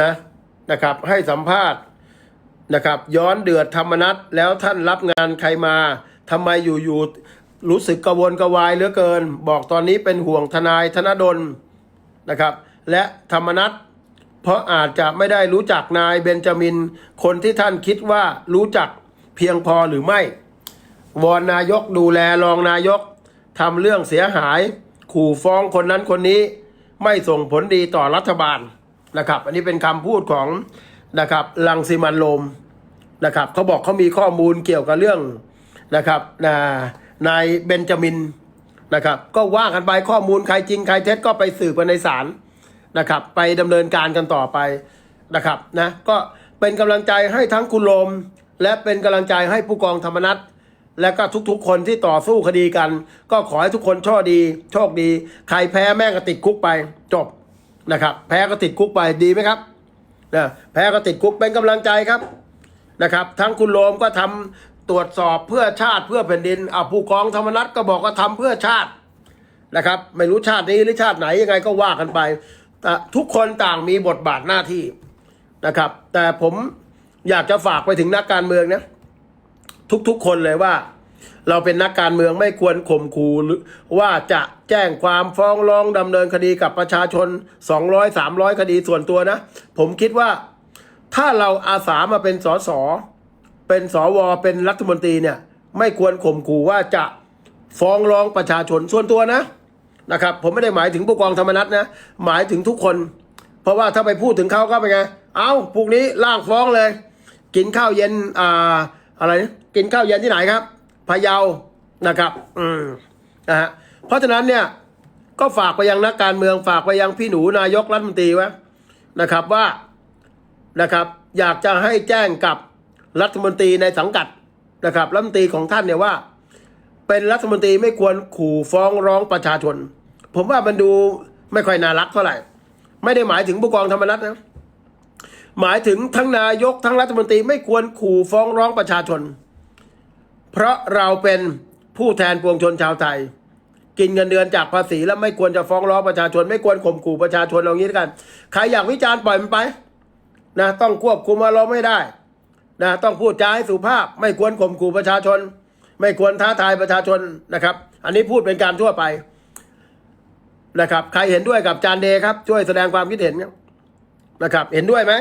นะนะครับ ให้สัมภาษณ์นะครับ ย้อนเดือดธรรมนัตแล้วท่านรับงานใครมาทำไมอยู่ๆรู้สึกกระวนกระวายเหลือเกิน บอกตอนนี้เป็นห่วงทนายธนดลนะครับ และธรรมนัตเพราะอาจจะไม่ได้รู้จักนายเบนจามิน คนที่ท่านคิดว่ารู้จักเพียงพอหรือไม่ วอนนายกดูแลรองนายกทำเรื่องเสียหาย ขู่ฟ้องคนนั้นคนนี้ ไม่ส่งผลดีต่อรัฐบาล นะครับ อันนี้เป็นคำพูดของนะครับลังสิมันโลมนะครับเขาบอกเขามีข้อมูลเกี่ยวกับเรื่องนะครับนานายเบนจามินนะครับก็ว่ากันไปข้อมูลใครจริงใครเท็จก็ไปสืบกันในศาลนะครับ ไปดำเนินการกันต่อไปนะครับนะก็เป็นกำลังใจให้ทั้งคุณโลม และเป็นกำลังใจให้ผู้กองธรรมนัฐและก็ทุกๆ คนที่ต่อสู้คดีกัน ก็ขอให้ทุกคนโชคดี โชคดี ใครแพ้แม่งก็ติดคุกไปจบ นะครับ แพ้ก็ติดคุกไปดีไหมครับนะแพ้ก็ติดคุกเป็นกำลังใจครับนะครับ ทั้งคุณโลมก็ทำตรวจสอบเพื่อชาติเพื่อแผ่นดินอ่าผู้กองธรรมนัฐก็บอกว่าทำเพื่อชาตินะครับ ไม่รู้ชาตินี้หรือชาติไหนยังไงก็ว่ากันไปแต่ทุกคนต่างมีบทบาทหน้าที่นะครับ แต่ผมอยากจะฝากไปถึงนักการเมืองนะทุกๆคนเลยว่า เราเป็นนักการเมืองไม่ควรข่มขู่หรือว่าจะแจ้งความฟ้องร้องดำเนินคดีกับประชาชน 200 300 คดีส่วนตัวนะ ผมคิดว่า ถ้าเราอาสามาเป็นสสเป็นสวเป็นรัฐมนตรีเนี่ย ไม่ควรข่มขู่ว่าจะฟ้องร้องประชาชนส่วนตัวนะนะครับ ผมไม่ได้หมายถึงผู้กองธรรมนัฐนะ หมายถึงทุกคน เพราะว่าถ้าไปพูดถึงเขาก็เป็นไง เอาพวกนี้ล่างฟ้องเลย กินข้าวเย็นอ่าอะไรนะกินข้าวเย็นที่ไหนครับ พะเยานะครับ อืมนะฮะเพราะฉะนั้นเนี่ยก็ฝากไปยังนักการเมืองฝากไปยังพี่หนูนายกรัฐมนตรีไว้นะครับว่านะครับ อยากจะให้แจ้งกับรัฐมนตรีในสังกัดนะครับรัฐมนตรีของท่านเนี่ยว่า เป็นรัฐมนตรีไม่ควรขู่ฟ้องร้องประชาชน ผมว่ามันดูไม่ค่อยน่ารักเท่าไหร่ ไม่ได้หมายถึงผู้กองธรรมนัฐนะหมายถึงทั้งนายกทั้งรัฐมนตรีไม่ควรขู่ฟ้องร้องประชาชน เพราะเราเป็นผู้แทนปวงชนชาวไทย กินเงินเดือนจากภาษีแล้วไม่ควรจะฟ้องร้องประชาชน ไม่ควรข่มขู่ประชาชนเอางี้แล้วกันใครอยากวิจารณ์ปล่อยมันไปนะต้องควบคุมอารมณ์ไม่ได้นะต้องพูดจาให้สุภาพ ไม่ควรข่มขู่ประชาชน ไม่ควรท้าทายประชาชนนะครับ อันนี้พูดเป็นการทั่วไปนะครับ ใครเห็นด้วยกับจานเดย์ครับ ช่วยแสดงความคิดเห็นนะครับ เห็นด้วยไหม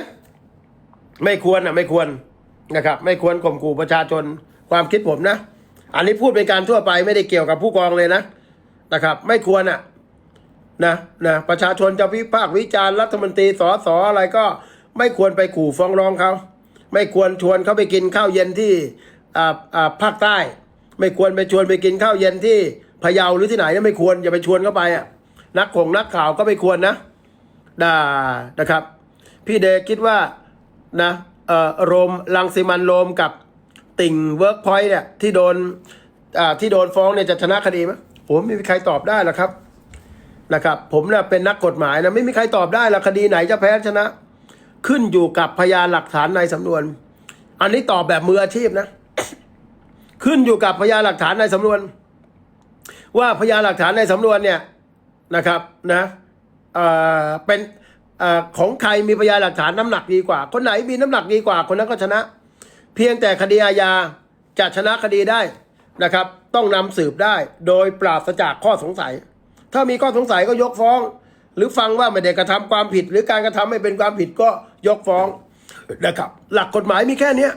ไม่ควรอะไม่ควรนะครับ ไม่ควรข่มขู่ประชาชน ความคิดผมนะ อันนี้พูดเป็นการทั่วไปไม่ได้เกี่ยวกับผู้กองเลยนะนะครับ ไม่ควรอะนะนะประชาชนจะวิพากษ์วิจารณ์รัฐมนตรีสอสออะไรก็ไม่ควรไปขู่ฟ้องร้องเขาไม่ควรชวนเขาไปกินข้าวเย็นที่อ่าอ่าภาคใต้ ไม่ควรไปชวนไปกินข้าวเย็นที่พะเยาหรือที่ไหนเนี่ยไม่ควรอย่าไปชวนเข้าไปอะนักข่งนักข่าวก็ไม่ควรนะด่านะครับ พี่เดคิดว่านะเอ่อโรมลังสิมันโรมกับ ติ่งเวิร์กพอยต์เนี่ยที่โดนอ่าที่โดนฟ้องเนี่ยจะชนะคดีไหมผมไม่มีใครตอบได้หรอกครับนะครับผมเนี่ยเป็นนักกฎหมายนะไม่มีใครตอบได้หรอกคดีไหนจะแพ้ชนะ ขึ้นอยู่กับพยานหลักฐานในสำนวน อันนี้ตอบแบบมืออาชีพนะ ขึ้นอยู่กับพยานหลักฐานในสำนวน ว่าพยานหลักฐานในสำนวนเนี่ยนะครับนะเอ่อเป็นเอ่อของใครมีพยานหลักฐานน้ำหนักดีกว่า คนไหนมีน้ำหนักดีกว่า คนนั้นก็ชนะ เพียงแต่คดีอาญาจะชนะคดีได้นะครับ ต้องนำสืบได้โดยปราศจากข้อสงสัย ถ้ามีข้อสงสัยก็ยกฟ้อง หรือฟังว่าไม่ได้กระทำความผิด หรือการกระทำไม่เป็นความผิดก็ยกฟ้องนะครับ หลักกฎหมายมีแค่นี้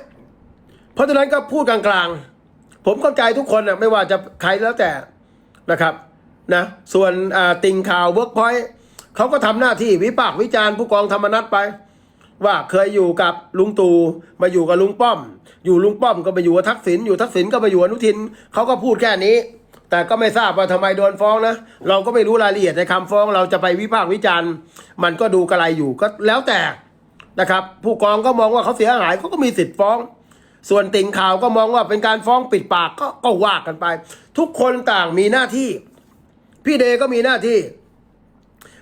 เพราะฉะนั้นก็พูดกลางๆ ผมเข้าใจทุกคนนะไม่ว่าจะใครแล้วแต่นะครับนะส่วนติงข่าวเวิร์กพอยต์เขาก็ทำหน้าที่วิพากษ์วิจารณ์ผู้กองธรรมนัฐไป ว่าเคยอยู่กับลุงตู่มาอยู่กับลุงป้อม อยู่ลุงป้อมก็ไปอยู่กับทักษิณอยู่ทักษิณก็ไปอยู่อนุทินเขาก็พูดแค่นี้ แต่ก็ไม่ทราบว่าทำไมโดนฟ้องนะเราก็ไม่รู้รายละเอียดในคำฟ้องเราจะไปวิพากษ์วิจารณ์ มันก็ดูกระไรอยู่ก็แล้วแต่นะครับ ผู้กองก็มองว่าเขาเสียหายเขาก็มีสิทธิ์ฟ้อง ส่วนติ่งข่าวก็มองว่าเป็นการฟ้องปิดปากก็ก็ว่ากันไป ทุกคนต่างมีหน้าที่ พี่เดก็มีหน้าที่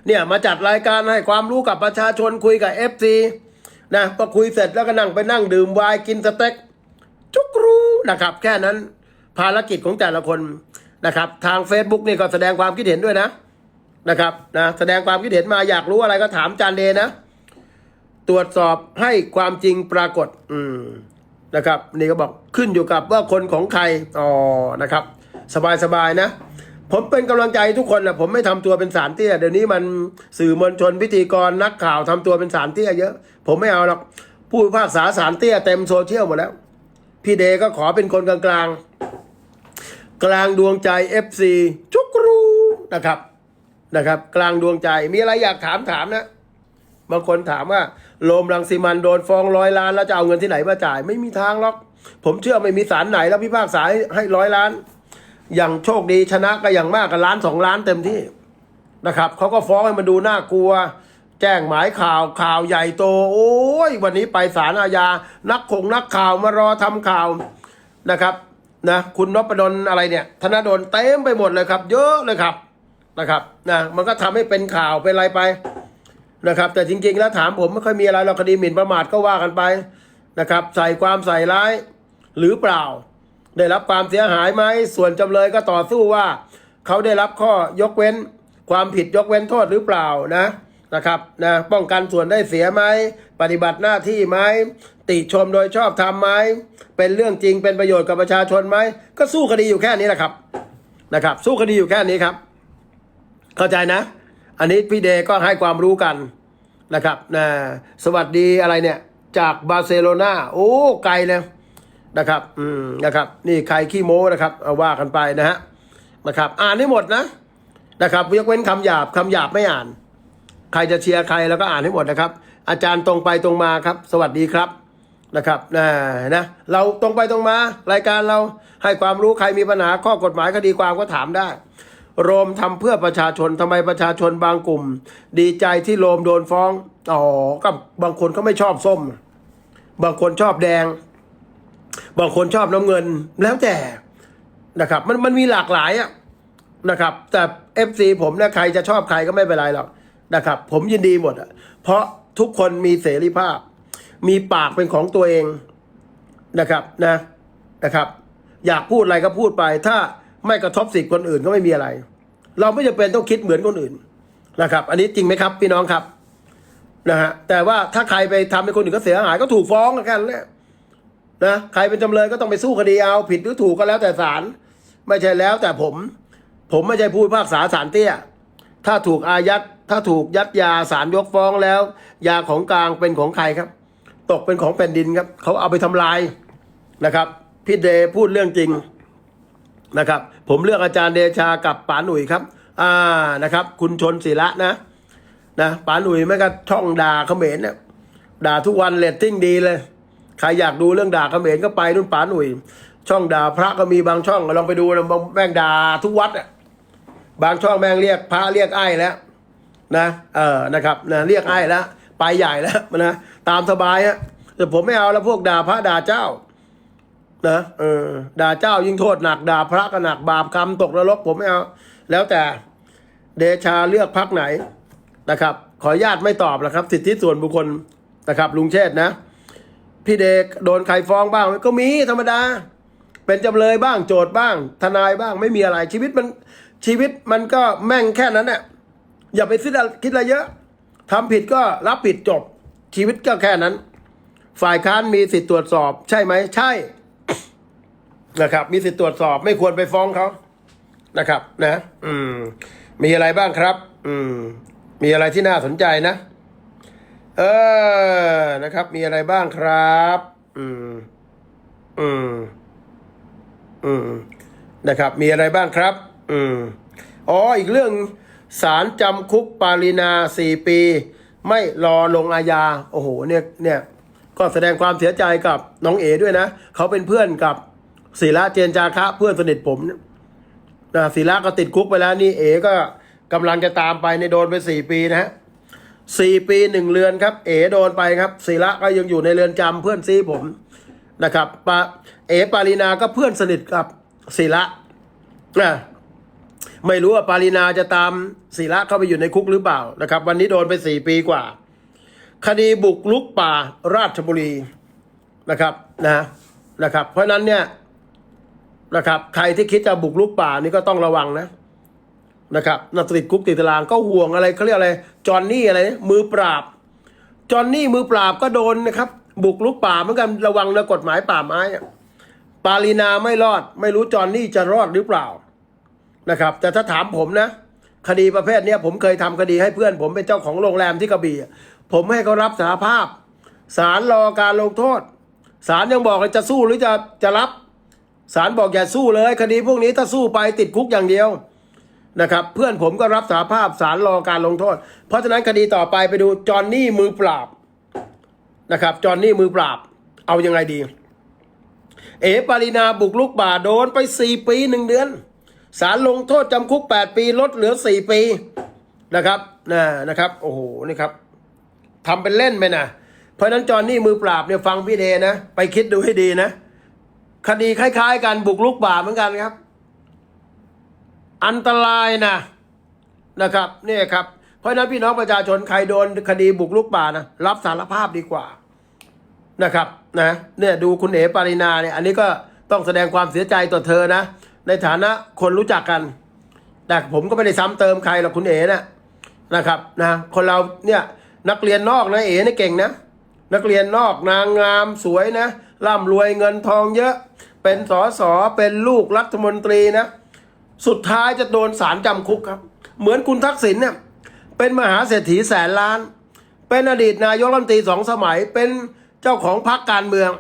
เนี่ยมาจัดรายการให้ความรู้กับประชาชนคุยกับเอฟซี นะพอคุยเสร็จแล้วก็นั่งไปนั่งดื่มไวน์กินสเต็กจุกรู้นะครับ แค่นั้นภารกิจของแต่ละคนนะครับ ทาง Facebook นี่ก็แสดงความคิดเห็นด้วยนะนะครับนะแสดงความคิดเห็นมาอยากรู้อะไรก็ถามจานเดนะตรวจสอบให้ความจริงปรากฏ อืมนะครับ นี่ก็บอกขึ้นอยู่กับว่าคนของใครอ๋อนะครับ สบายๆนะ ผมเป็นกำลังใจทุกคนนะผมไม่ทำตัวเป็นสารเตี้ยเดี๋ยวนี้มันสื่อมวลชนพิธีกรนักข่าวทำตัวเป็นสารเตี้ยเยอะ ผมไม่เอาหรอกผู้พิพากษาสารเตี้ยเต็มโซเชียลหมดแล้ว พี่เดก็ขอเป็นคนกลางๆกลางดวงใจ FC จุกรูนะครับนะครับ กลางดวงใจมีอะไรอยากถามถามนะบางคนถามว่าโรมรังสิมันโดนฟ้องร้อยล้านแล้วจะเอาเงินที่ไหนมาจ่าย ไม่มีทางหรอก ผมเชื่อไม่มีศาลไหนแล้วพิพากษาให้ร้อยล้าน อย่างโชคดีชนะก็อย่างมากก็ล้านสองล้านเต็มที่นะครับเขาก็ฟ้องให้มันดูน่ากลัว แจ้งหมายข่าวข่าวใหญ่โต โอ้ยวันนี้ไปศาลอาญานักคงนักข่าวมารอทำข่าวนะครับนะคุณนพดลอะไรเนี่ย ธนดลเต็มไปหมดเลยครับ เยอะเลยครับนะครับนะมันก็ทำให้เป็นข่าวเป็นอะไรไปนะครับ แต่จริงๆแล้วถามผมไม่ค่อยมีอะไรเราคดีหมิ่นประมาทก็ว่ากันไปนะครับ ใส่ความใส่ร้ายหรือเปล่า ได้รับความเสียหายไหมส่วนจำเลยก็ต่อสู้ว่า เขาได้รับข้อยกเว้น ความผิดยกเว้นโทษหรือเปล่านะนะครับนะป้องกันส่วนได้เสียไหมปฏิบัติหน้าที่ไหมติชมโดยชอบทำไหมเป็นเรื่องจริงเป็นประโยชน์กับประชาชนไหมก็สู้คดีอยู่แค่นี้แหละครับนะครับ สู้คดีอยู่แค่นี้ครับ เข้าใจนะ อันนี้พี่เดก็ให้ความรู้กันนะครับนะสวัสดีอะไรเนี่ย จากบาร์เซโลนาโอ้ไกลเลย นะครับ อืมนะครับ นี่ใครขี้โม้นะครับเอาว่ากันไปนะฮะนะครับ อ่านให้หมดนะนะครับยกเว้นคำหยาบคำหยาบไม่อ่าน ใครจะเชียร์ใครแล้วก็อ่านให้หมดนะครับ อาจารย์ตรงไปตรงมาครับ สวัสดีครับนะครับนะนะเราตรงไปตรงมารายการเราให้ความรู้ใครมีปัญหาข้อกฎหมายคดีความก็ถามได้ โรมทำเพื่อประชาชนทำไมประชาชนบางกลุ่ม ดีใจที่โรมโดนฟ้องอ๋อก็บางคนเขาไม่ชอบส้ม บางคนชอบแดง บางคนชอบน้ำเงินแล้วแต่นะครับ มันมันมีหลากหลายอะนะครับ แต่เอฟซีผมนะใครจะชอบใครก็ไม่เป็นไรหรอกนะครับ ผมยินดีหมดอะเพราะทุกคนมีเสรีภาพ มีปากเป็นของตัวเองนะครับนะนะครับ อยากพูดอะไรก็พูดไป ถ้าไม่กระทบสิทธิ์คนอื่นก็ไม่มีอะไร เราไม่จำเป็นต้องคิดเหมือนคนอื่นนะครับ อันนี้จริงไหมครับ พี่น้องครับนะฮะแต่ว่าถ้าใครไปทำให้คนอื่นก็เสียหายก็ถูกฟ้องกันแหละ นะใครเป็นจำเลยก็ต้องไปสู้คดีเอาผิดหรือถูกก็แล้วแต่ศาลไม่ใช่แล้วแต่ผม ผมไม่ใช่ผู้พิพากษาศาลเตี้ย ถ้าถูกอายัดถ้าถูกยัดยาศาลยกฟ้องแล้ว ยาของกลางเป็นของใครครับ ตกเป็นของแผ่นดินครับ เขาเอาไปทำลายนะครับพี่เดพูดเรื่องจริงนะครับ ผมเลือกอาจารย์เดชากับป๋าหนุ่ยครับ อ่านะครับ คุณชนศิระนะนะป๋าหนุ่ยไม่ก็ช่องด่าเขมรเนี่ยด่าทุกวันเลตติ้งดีเลย ใครอยากดูเรื่องด่าเขมรก็ไปนู่นป๋าหนุ่ย ช่องด่าพระก็มีบางช่องลองไปดูนะบางแม่งด่าทุกวัดอะบางช่องแม่งเรียกพระเรียกไอ้แล้วนะ เออนะครับนะเรียกไอ้แล้วไปใหญ่แล้วนะตามสบายฮะแต่ผมไม่เอาแล้วพวกด่าพระด่าเจ้านะเออด่าเจ้ายิ่งโทษหนักด่าพระก็หนักบาปกรรมตกนรกผมไม่เอาแล้วแต่เดชาเลือกพักไหนนะครับ ขออนุญาตไม่ตอบแล้วครับ สิทธิส่วนบุคคลนะครับ ลุงเชษนะ พี่เด็กโดนใครฟ้องบ้างก็มีธรรมดา เป็นจำเลยบ้างโจทย์บ้าง ทนายบ้างไม่มีอะไรชีวิตมันชีวิตมันก็แม่งแค่นั้นแหละอย่าไปคิดอะไรคิดอะไรเยอะทำผิดก็รับผิดจบ ชีวิตก็แค่นั้น ฝ่ายค้านมีสิทธิ์ตรวจสอบ ใช่ไหมใช่นะครับ มีสิทธิ์ตรวจสอบไม่ควรไปฟ้องเขานะครับ นะ อืม มีอะไรบ้างครับ อืม มีอะไรที่น่าสนใจนะ เออนะครับ มีอะไรบ้างครับ อืม อืม อืม นะครับ มีอะไรบ้างครับ อืม อ๋อ อีกเรื่องศาลจำคุกปารีนาสี่ปี ไม่รอลงอาญา โอ้โห เนี่ย เนี่ย ก็แสดงความเสียใจกับน้องเอด้วยนะ เขาเป็นเพื่อนกับศิระเจนจาคะ เพื่อนสนิทผมเนี่ยนะศิระก็ติดคุกไปแล้วนี่เอก็กำลังจะตามไปในโดนไปสี่ปีนะฮะ สี่ปีหนึ่งเรือนครับ เอโดนไปครับศิระก็ยังอยู่ในเรือนจำเพื่อนซีผมนะครับปาเอปารีนาก็เพื่อนสนิทกับศิระนะไม่รู้ว่าปารีนาจะตามศิระเข้าไปอยู่ในคุกหรือเปล่านะครับ วันนี้โดนไปสี่ปีกว่า คดีบุกลุกป่าราชบุรีนะครับนะนะครับ เพราะนั้นเนี่ยนะครับ ใครที่คิดจะบุกลุกป่านี่ก็ต้องระวังนะ นะครับนักติดคุกติดตารางก็ห่วงอะไรเขาเรียกอะไรจอห์นนี่อะไรมือปราบจอนนี่มือปราบก็โดนนะครับบุกลุกป่าเหมือนกันระวังนะกฎหมายป่าไม้ปาลีนาไม่รอด ไม่รู้จอนนี่จะรอดหรือเปล่านะครับ แต่ถ้าถามผมนะ คดีประเภทนี้ผมเคยทำคดีให้เพื่อน ผมเป็นเจ้าของโรงแรมที่กระบี่ผมให้เขารับสารภาพศาลรอการลงโทษศาลยังบอกเลยจะสู้หรือจะจะรับศาลบอกอย่าสู้เลย คดีพวกนี้ถ้าสู้ไปติดคุกอย่างเดียว นะครับเพื่อนผมก็รับสาภาพสารรอการลงโทษ เพราะฉะนั้นคดีต่อไปไปดูจอห์นนี่มือปราบนะครับจอห์นนี่มือปราบ เอายังไงดี เอ๋ปารินาบุกลุกป่าโดนไปสี่ปีหนึ่งเดือนสารลงโทษจำคุกแปดปีลดเหลือสี่ปีนะครับนะนะครับโอ้โหนี่ครับทำเป็นเล่นไปนะเพราะฉะนั้นจอห์นนี่มือปราบเนี่ยฟังพี่เดนะ ไปคิดดูให้ดีนะ คดีคล้าย ๆกันบุกลุกป่าเหมือนกันครับ อันตรายนะนะครับเนี่ยครับ เพราะนั้นพี่น้องประชาชนใครโดนคดีบุกลุกป่านะรับสารภาพดีกว่านะครับนะเนี่ยดูคุณเอ๋ปารินาเนี่ยอันนี้ก็ต้องแสดงความเสียใจต่อเธอนะ ในฐานะคนรู้จักกัน แต่ผมก็ไม่ได้ซ้ำเติมใครหรอกคุณเอ๋นะนะครับนะคนเราเนี่ยนักเรียนนอกนะเอ๋นี่เก่งนะ นักเรียนนอกนางงามสวยนะร่ำรวยเงินทองเยอะ เป็นสอสอเป็นลูกรัฐมนตรีนะ สุดท้ายจะโดนสารจำคุกครับ เหมือนคุณทักษิณเนี่ยเป็นมหาเศรษฐีแสนล้าน เป็นอดีตนายกรัฐมนตรีสองสมัยเป็นเจ้าของพรรคการเมือง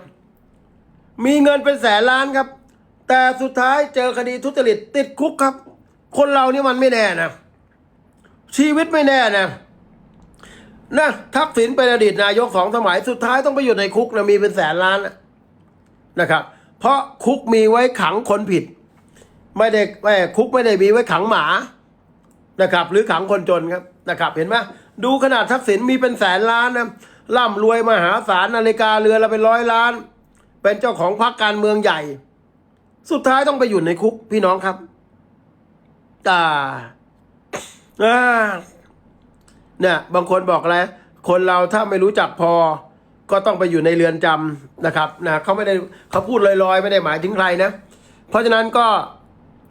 มีเงินเป็นแสนล้านครับ แต่สุดท้ายเจอคดีทุจริตติดคุกครับ คนเรานี่มันไม่แน่นะ ชีวิตไม่แน่นะนะทักษิณเป็นอดีตนายกสองสมัย สุดท้ายต้องไปอยู่ในคุกนะมีเป็นแสนล้านนะนะครับ เพราะคุกมีไว้ขังคนผิด ไม่ได้ไม่คุกไม่ได้มีไว้ขังหมานะครับ หรือขังคนจนครับนะครับ เห็นไหมดูขนาดทักษิณมีเป็นแสนล้านนะร่ำรวยมหาศาลนาฬิกาเรือละเป็นร้อยล้าน เป็นเจ้าของพรรคการเมืองใหญ่ สุดท้ายต้องไปอยู่ในคุกพี่น้องครับอ่าอ่เนี่ยบางคนบอกอะไรคนเราถ้าไม่รู้จักพอ ก็ต้องไปอยู่ในเรือนจำนะครับนะเขาไม่ได้เขาพูดลอยๆ ไม่ได้หมายถึงใครนะ เพราะฉะนั้นก็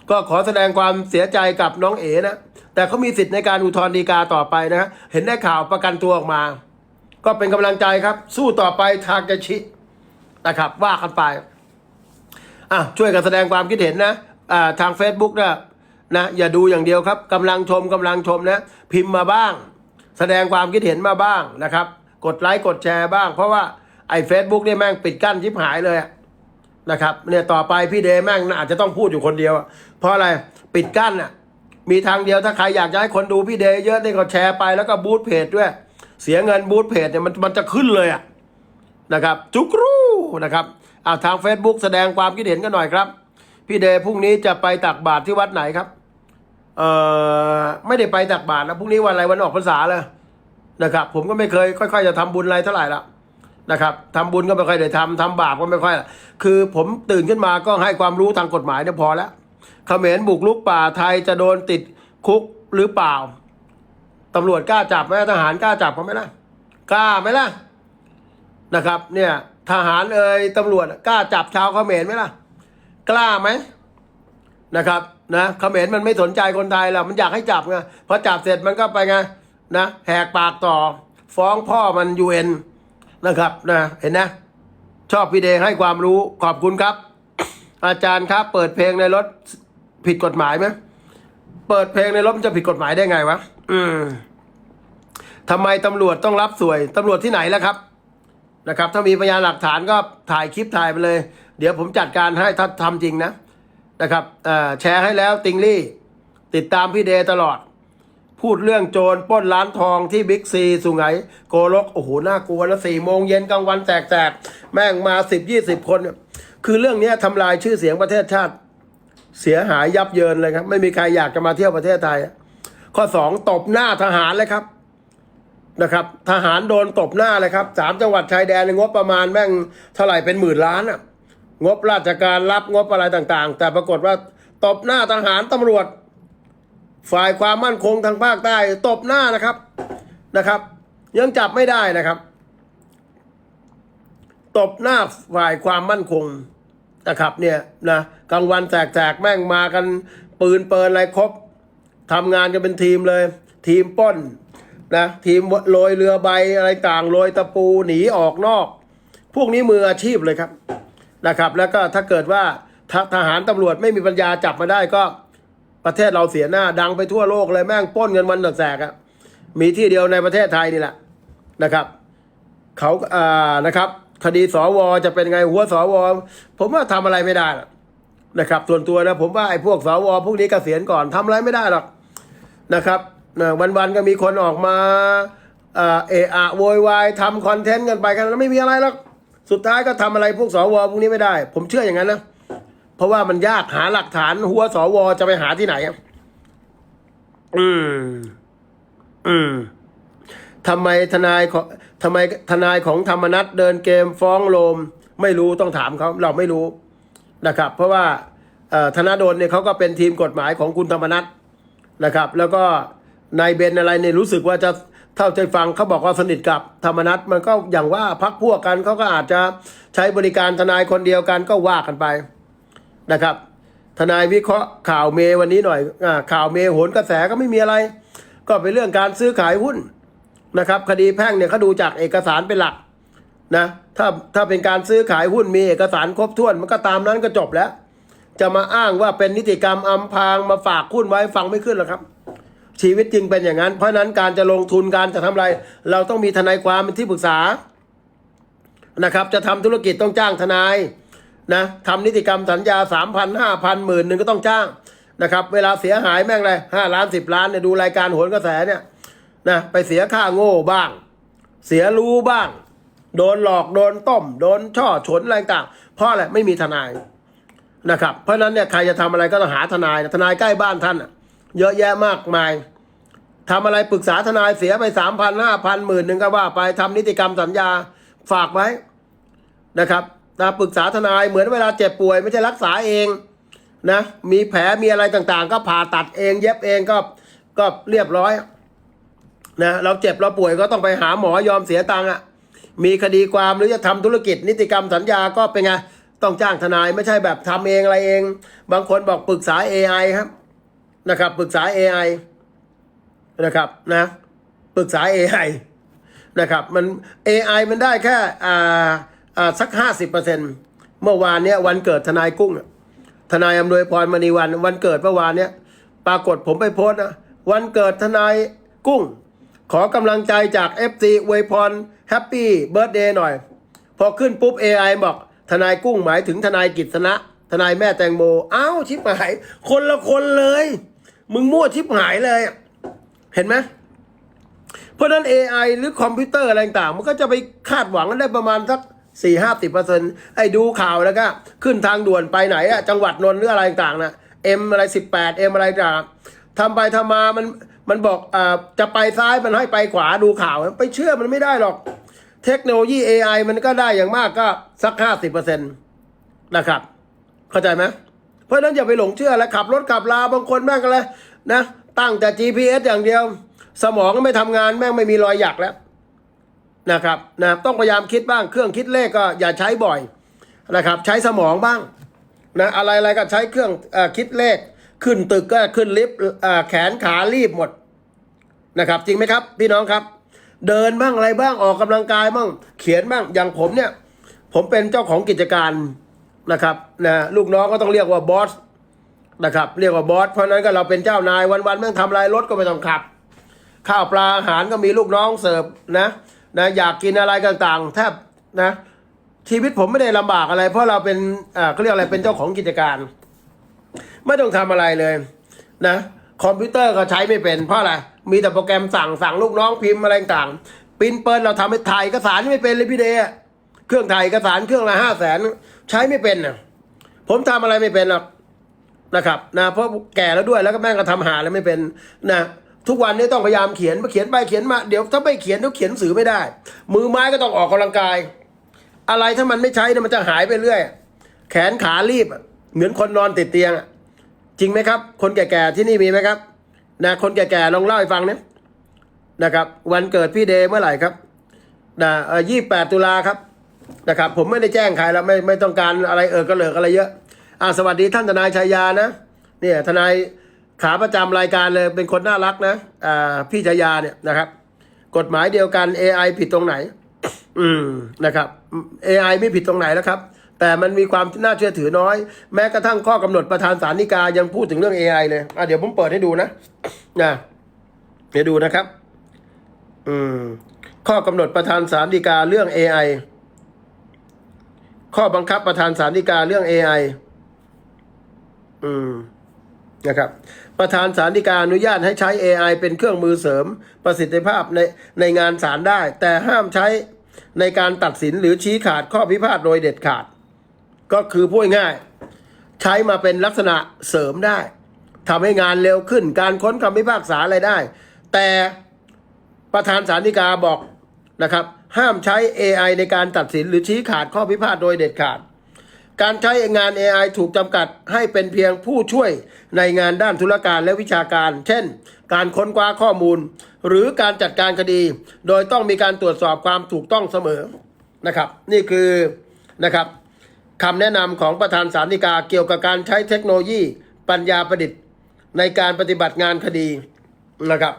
ก็ขอแสดงความเสียใจกับน้องเอ๋นะ แต่เขามีสิทธิ์ในการอุทธรณ์ฎีกาต่อไปนะเห็นได้ข่าวประกันตัวออกมา ก็เป็นกำลังใจครับ สู้ต่อไปทางจะชินะครับ ว่ากันไปอะช่วยกันแสดงความคิดเห็นนะอ่าทาง Facebook นะนะอย่าดูอย่างเดียวครับกำลังชมกำลังชมนะ พิมพ์มาบ้าง แสดงความคิดเห็นมาบ้างนะครับ กดไลค์กดแชร์บ้าง เพราะว่าไอ้ Facebook เนี่ยแม่งปิดกั้นชิบหายเลยอะ นะครับเนี่ยต่อไปพี่เดย์แม่งอาจจะต้องพูดอยู่คนเดียว เพราะอะไรปิดกั้นอะมีทางเดียวถ้าใครอยากจะให้คนดูพี่เดย์เยอะนี่ก็แชร์ไปแล้วก็บูตเพจด้วย เสียเงินบูตเพจเนี่ยมันมันจะขึ้นเลยอะนะครับจุกรูนะครับเอาทาง Facebook แสดงความคิดเห็นกันหน่อยครับ พี่เดย์พรุ่งนี้จะไปตักบาตรที่วัดไหนครับเอ่อไม่ได้ไปตักบาตรนะพรุ่งนี้วันอะไรวันออกพรรษาเลยนะครับ ผมก็ไม่เคยค่อย ๆ จะทำบุญอะไรเท่าไหร่ละ นะครับทำบุญก็ไม่ค่อยได้ทำทำบาปก็ไม่ค่อย คือผมตื่นขึ้นมาก็ให้ความรู้ทางกฎหมายเนี่ยพอแล้วเขมรบุกลุกป่าไทยจะโดนติดคุกหรือเปล่าตำรวจกล้าจับไหมทหารกล้าจับเขาไหมล่ะกล้าไหมล่ะนะครับเนี่ยทหารเอ่ยตำรวจกล้าจับชาวเขมรไหมล่ะ กล้าไหมนะครับนะเขมรมันไม่สนใจคนไทยหรอกมันอยากให้จับไงพอจับเสร็จมันก็ไปไงนะแหกปากต่อ ฟ้องพ่อมันยูเอ็น นะครับนะเห็นนะ ชอบพี่เดย์ให้ความรู้ขอบคุณครับ อาจารย์ครับ เปิดเพลงในรถผิดกฎหมายไหมเปิดเพลงในรถมันจะผิดกฎหมายได้ไงวะอืมทำไมตำรวจต้องรับสวยตำรวจที่ไหนแล้วครับนะครับ ถ้ามีพยานหลักฐานก็ถ่ายคลิปถ่ายไปเลย เดี๋ยวผมจัดการให้ถ้าทำจริงนะนะครับอ่อแชร์ให้แล้วติงลี่ ติดตามพี่เดย์ตลอด พูดเรื่องโจรปล้นร้านทองที่บิ๊กซีสุไหงโกลก โอ้โห น่ากลัวนะสี่โมงเย็นกลางวันแตกๆ แม่งมาสิบยี่สิบคนเนี่ยคือเรื่องนี้ทำลายชื่อเสียงประเทศชาติ เสียหายยับเยินเลยครับ ไม่มีใครอยากจะมาเที่ยวประเทศไทย ข้อสองตบหน้าทหารเลยครับนะครับ ทหารโดนตบหน้าเลยครับสามจังหวัดชายแดนงบประมาณแม่งเท่าไหร่เป็นหมื่นล้านอะงบราชการรับงบอะไรต่างๆ แต่ปรากฏว่าตบหน้าทหารตำรวจ ฝ่ายความมั่นคงทางภาคใต้ตบหน้านะครับนะครับ ยังจับไม่ได้นะครับ ตบหน้าฝ่ายความมั่นคงนะครับเนี่ยนะกลางวันแจกๆแม่งมากันปืนเปินอะไรครบทำงานกันเป็นทีมเลย ทีมป้นนะทีมโรยเรือใบอะไรต่างโรยตะปูหนีออกนอก พวกนี้มืออาชีพเลยครับนะครับ แล้วก็ถ้าเกิดว่าทหารตำรวจไม่มีปัญญาจับมาได้ก็ ประเทศเราเสียหน้าดังไปทั่วโลกเลยแม่งป้นเงินวันแสกอะมีที่เดียวในประเทศไทยนี่แหละนะครับเขาอ่านะครับคดีสวจะเป็นไงหัวสวผมว่าทำอะไรไม่ได้นะครับ ส่วนตัวนะผมว่าไอ้พวกสวพวกนี้เกษียณก่อนทำอะไรไม่ได้หรอกนะครับนะวันๆก็มีคนออกมาเออเอะอะโวยวายทำคอนเทนต์กันไปกันแล้วไม่มีอะไรหรอกสุดท้ายก็ทำอะไรพวกสวพวกนี้ไม่ได้ ผมเชื่ออย่างนั้นนะ เพราะว่ามันยากหาหลักฐาน หัวสวจะไปหาที่ไหนอะอืม อืมทำไมทนายของทำไมทนายของธรรมนัตเดินเกมฟ้องโลม ไม่รู้ต้องถามเขาเราไม่รู้นะครับ เพราะว่าเอ่อธนาโดนเนี่ยเขาก็เป็นทีมกฎหมายของคุณธรรมนัตนะครับ แล้วก็นายเบนอะไรเนี่ยรู้สึกว่าจะเท่าใจฟังเขาบอกว่าสนิทกับธรรมนัตมันก็อย่างว่าพักพวกกันเขาก็อาจจะใช้บริการทนายคนเดียวกันก็ว่ากันไป นะครับ ทนายวิเคราะห์ข่าวเมวันนี้หน่อยอข่าวเมโหนกระแสก็ไม่มีอะไร ก็เป็นเรื่องการซื้อขายหุ้นนะครับ คดีแพ่งเนี่ยเขาดูจากเอกสารเป็นหลักนะถ้าถ้าเป็นการซื้อขายหุ้นมีเอกสารครบถ้วน มันก็ตามนั้นก็จบแล้ว จะมาอ้างว่าเป็นนิติกรรมอำพรางมาฝากหุ้นไว้ฟังไม่ขึ้นหรอกครับ ชีวิตจริงเป็นอย่างนั้น เพราะนั้นการจะลงทุนการจะทำอะไร เราต้องมีทนายความเป็นที่ปรึกษานะครับ จะทำธุรกิจต้องจ้างทนาย นะทำนิติกรรมสัญญาสามพันห้าพันหมื่นหนึ่งก็ต้องจ้างนะครับ เวลาเสียหายแม่งเลยห้าล้านสิบล้านเนี่ยดูรายการโหนกระแสเนี่ยนะไปเสียค่าโง่บ้าง เสียรู้บ้าง โดนหลอกโดนต้ม โดนช่อฉนอะไรต่างเพราะอะไรไม่มีทนายนะครับ เพราะนั้นเนี่ยใครจะทำอะไรก็ต้องหาทนายทนายใกล้บ้านท่านเยอะแยะมากมายทำอะไรปรึกษาทนายเสียไปสามพันห้าพันหมื่นหนึ่งก็ว่าไปทำนิติกรรมสัญญาฝากไว้นะครับ นะปรึกษาทนายเหมือนเวลาเจ็บป่วย ไม่ใช่รักษาเองนะมีแผลมีอะไรต่างๆ ก็ผ่าตัดเอง เย็บเองก็ก็เรียบร้อยนะเราเจ็บเราป่วยก็ต้องไปหาหมอยอมเสียตังค์อะมีคดีความหรือจะทำธุรกิจนิติกรรมสัญญาก็เป็นไงต้องจ้างทนายไม่ใช่แบบทำเองอะไรเอง บางคนบอกปรึกษา AI ครับนะครับปรึกษา AI นะครับนะปรึกษา AI นะครับมัน AI มันได้แค่อ่า สักห้าสิบเปอร์เซ็นเมื่อวานเนี้ยวันเกิดทนายกุ้งทนายอำนวยพรมณีวัน วันเกิดเมื่อวานเนี้ยปรากฏผมไปโพสนะวันเกิดทนายกุ้ง ขอกำลังใจจาก FC อวยพรแฮปปี้เบิร์ดเดย์หน่อย พอขึ้นปุ๊บ AI บอกทนายกุ้งหมายถึงทนายกิษณะทนายแม่แตงโมอ้าวชิบหาย คนละคนเลย มึงมั่วชิบหายเลย เห็นไหมเพราะนั้น AI หรือคอมพิวเตอร์อะไรต่างมันก็จะไปคาดหวังกันได้ประมาณสัก สี่ห้าสิบเปอร์เซ็นต์ไอ้ดูข่าวแล้วก็ ขึ้นทางด่วนไปไหนอะจังหวัดนนท์หรืออะไรต่างๆนะเอ็มอะไรสิบแปดเอ็มอะไรต่างทำไปทำมามันมันบอกอ่าจะไปซ้ายมันให้ไปขวาดูข่าวไปเชื่อมันไม่ได้หรอก เทคโนโลยี AI มันก็ได้อย่างมากก็สักห้าสิบเปอร์เซ็นต์นะครับ เข้าใจไหมเพราะนั้นอย่าไปหลงเชื่อแล้วขับรถขับลาบางคนแม่งก็เลยนะตั้งแต่ GPS อย่างเดียว สมองไม่ทำงานแม่งไม่มีรอยหยักแล้ว นะครับนะต้องพยายามคิดบ้างเครื่องคิดเลขก็อย่าใช้บ่อยนะครับใช้สมองบ้างนะอะไรอะไรก็ใช้เครื่องอคิดเลขขึ้นตึกก็ขึ้นลิฟต์แขนขารีบหมดนะครับจริงไหมครับ พี่น้องครับ เดินบ้างอะไรบ้างออกกำลังกายบ้างเขียนบ้างอย่างผมเนี่ย ผมเป็นเจ้าของกิจการนะครับนะลูกน้องก็ต้องเรียกว่าบอสนะครับเรียกว่าบอสเพราะนั้นก็เราเป็นเจ้านายวันๆแม่งทำอะไรรถก็ไม่ต้องขับ ข้าวปลาอาหารก็มีลูกน้องเสิร์ฟนะ นะอยากกินอะไรต่างๆ แทบนะชีวิตผมไม่ได้ลำบากอะไร เพราะเราเป็นอ่าเขาเรียกอะไรเป็นเจ้าของกิจการ ไม่ต้องทำอะไรเลยนะคอมพิวเตอร์ก็ใช้ไม่เป็นเพราะอะไรมีแต่โปรแกรมสั่งสั่งลูกน้องพิมพ์อะไรต่างปิ้นเปิลเราทำให้ถ่ายเอกสารไม่เป็นเลยพี่เดย์อเครื่องถ่ายเอกสารเครื่องละห้าแสนใช้ไม่เป็นนะผมทำอะไรไม่เป็นหรอกนะครับนะเพราะแก่แล้วด้วยแล้วก็แม่งก็ทำหาแล้วไม่เป็นนะ ทุกวันนี้ต้องพยายามเขียนมาเขียนไปเขียนมาเดี๋ยวถ้าไม่เขียนเดี๋ยวเขียนหนังสือไม่ได้ มือไม้ก็ต้องออกกำลังกาย อะไรถ้ามันไม่ใช้เนี่ยมันจะหายไปเรื่อย แขนขารีบ เหมือนคนนอนติดเตียงจริงไหมครับ คนแก่ๆที่นี่มีไหมครับนะคนแก่ๆลองเล่าให้ฟังเนี่ยนะครับ วันเกิดพี่เดย์เมื่อไหร่ครับนะยี่แปดตุลาครับนะครับ ผมไม่ได้แจ้งใครแล้วไม่ไม่ต้องการอะไรเออก็เหลิกอะไรเยอะอ่าสวัสดีท่านทนายชัยยานะเนี่ยทนาย ขาประจำรายการเลยเป็นคนน่ารักนะอ่าพี่ชายาเนี่ยนะครับ กฎหมายเดียวกัน AI ผิดตรงไหน อืมนะครับ AI ไม่ผิดตรงไหนแล้วครับ แต่มันมีความน่าเชื่อถือน้อย แม้กระทั่งข้อกำหนดประธานสารนิกายังพูดถึงเรื่อง AI เลยอะเดี๋ยวผมเปิดให้ดูนะนะเดี๋ยวดูนะครับ อืม ข้อกำหนดประธานสารดีกาเรื่อง AI ข้อบังคับประธานสารดีกาเรื่อง AI อืมนะครับ ประธานสารดีกาอนุญาตให้ใช้ AI เป็นเครื่องมือเสริมประสิทธิภาพในในงานศาลได้ แต่ห้ามใช้ในการตัดสินหรือชี้ขาดข้อพิพาทโดยเด็ดขาด ก็คือพูดง่าย ใช้มาเป็นลักษณะเสริมได้ทำให้งานเร็วขึ้น การค้นคำพิพากษาอะไรได้ แต่ประธานสารดีกาบอกนะครับ ห้ามใช้ AI ในการตัดสินหรือชี้ขาดข้อพิพาทโดยเด็ดขาด การใช้งาน AI ถูกจำกัดให้เป็นเพียงผู้ช่วยในงานด้านธุรการและวิชาการ เช่น การค้นคว้าข้อมูล หรือการจัดการคดี โดยต้องมีการตรวจสอบความถูกต้องเสมอนะครับ นี่คือนะครับคำแนะนำของประธานสารนิกาเกี่ยวกับการใช้เทคโนโลยี ปัญญาประดิษฐ์ ในการปฏิบัติงานคดีนะครับ